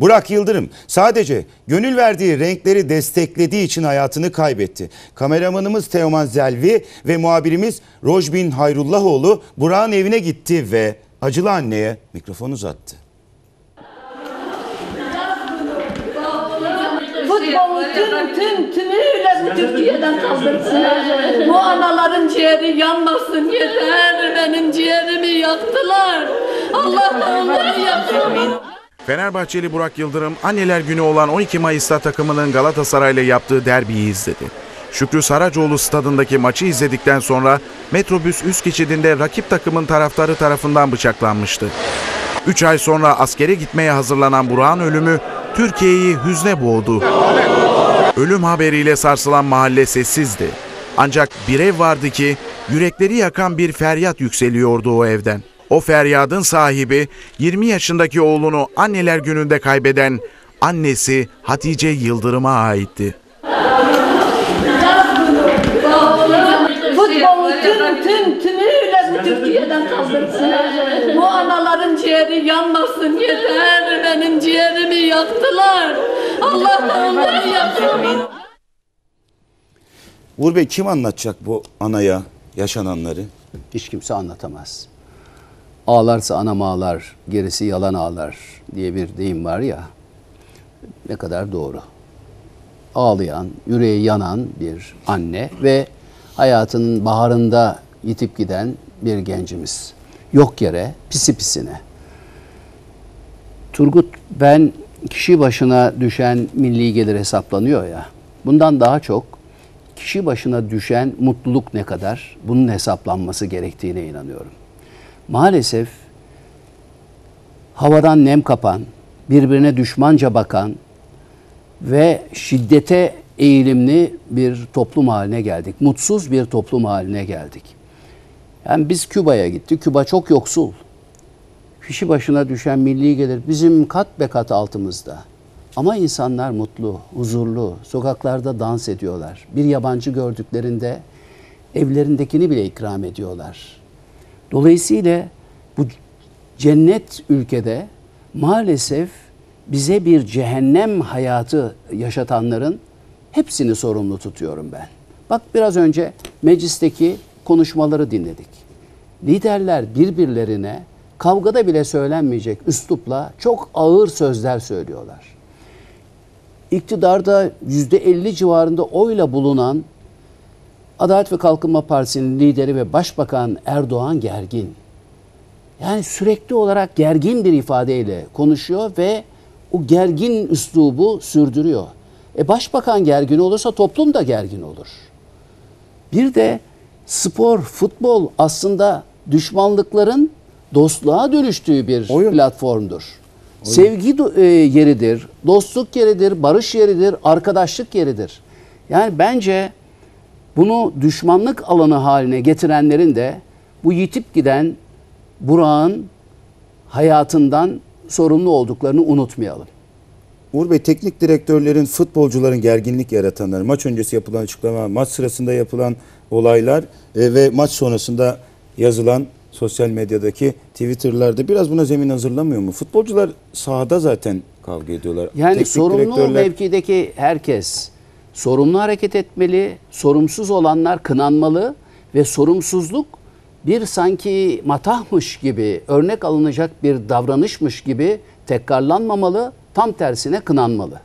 Burak Yıldırım sadece gönül verdiği renkleri desteklediği için hayatını kaybetti. Kameramanımız Teoman Zelvi ve muhabirimiz Rojbin Hayrullahoğlu Burak'ın evine gitti ve acılı anneye mikrofon uzattı. Futbolu tüm tüm tümüyle bu Türkiye'den kaldırsınlar. Bu anaların ciğeri yanmasın yeter. Benim ciğerimi yaktılar. Allah da onları yaksın. Fenerbahçeli Burak Yıldırım anneler günü olan 12 Mayıs'ta takımının Galatasaray'la yaptığı derbiyi izledi. Şükrü Saracoğlu stadındaki maçı izledikten sonra metrobüs üst geçidinde rakip takımın taraftarı tarafından bıçaklanmıştı. 3 ay sonra askere gitmeye hazırlanan Burak'ın ölümü Türkiye'yi hüzne boğdu. Ölüm haberiyle sarsılan mahalle sessizdi. Ancak bir ev vardı ki yürekleri yakan bir feryat yükseliyordu o evden. O feryadın sahibi 20 yaşındaki oğlunu anneler gününde kaybeden annesi Hatice Yıldırım'a aitti. Futbolu tüm tüm tümüyle bu Türkiye'den kaldırsınlar. Bu anaların ciğeri yanmasın yeter. Benim ciğerimi yaktılar. Allah da onları yaksın. Uğur Bey kim anlatacak bu anaya yaşananları? Hiç kimse anlatamaz. Ağlarsa anam ağlar, gerisi yalan ağlar diye bir deyim var ya. Ne kadar doğru. Ağlayan, yüreği yanan bir anne ve hayatının baharında yitip giden bir gencimiz. Yok yere, pisi pisine. Turgut ben kişi başına düşen milli gelir hesaplanıyor ya. Bundan daha çok kişi başına düşen mutluluk ne kadar bunun hesaplanması gerektiğine inanıyorum. Maalesef havadan nem kapan, birbirine düşmanca bakan ve şiddete eğilimli bir toplum haline geldik. Mutsuz bir toplum haline geldik. Yani biz Küba'ya gittik. Küba çok yoksul. Kişi başına düşen milli gelir bizim kat be kat altımızda. Ama insanlar mutlu, huzurlu, sokaklarda dans ediyorlar. Bir yabancı gördüklerinde evlerindekini bile ikram ediyorlar. Dolayısıyla bu cennet ülkede maalesef bize bir cehennem hayatı yaşatanların hepsini sorumlu tutuyorum ben. Bak biraz önce meclisteki konuşmaları dinledik. Liderler birbirlerine kavgada bile söylenmeyecek üslupla çok ağır sözler söylüyorlar. İktidarda %50 civarında oyla bulunan Adalet ve Kalkınma Partisi'nin lideri ve Başbakan Erdoğan gergin. Yani sürekli olarak gergin bir ifadeyle konuşuyor ve o gergin üslubu sürdürüyor. E başbakan gergin olursa toplum da gergin olur. Bir de spor, futbol aslında düşmanlıkların dostluğa dönüştüğü bir Oyun. platformdur. Sevgi do- e, yeridir, dostluk yeridir, barış yeridir, arkadaşlık yeridir. Yani bence bunu düşmanlık alanı haline getirenlerin de bu yitip giden Burak'ın hayatından sorumlu olduklarını unutmayalım. Uğur Bey teknik direktörlerin futbolcuların gerginlik yaratanları, maç öncesi yapılan açıklama, maç sırasında yapılan olaylar e, ve maç sonrasında yazılan sosyal medyadaki Twitter'larda biraz buna zemin hazırlamıyor mu? Futbolcular sahada zaten kavga ediyorlar. Yani Teknik sorumlu direktörler- mevkideki herkes sorumlu hareket etmeli, sorumsuz olanlar kınanmalı ve sorumsuzluk bir sanki matahmış gibi, örnek alınacak bir davranışmış gibi tekrarlanmamalı, tam tersine kınanmalı.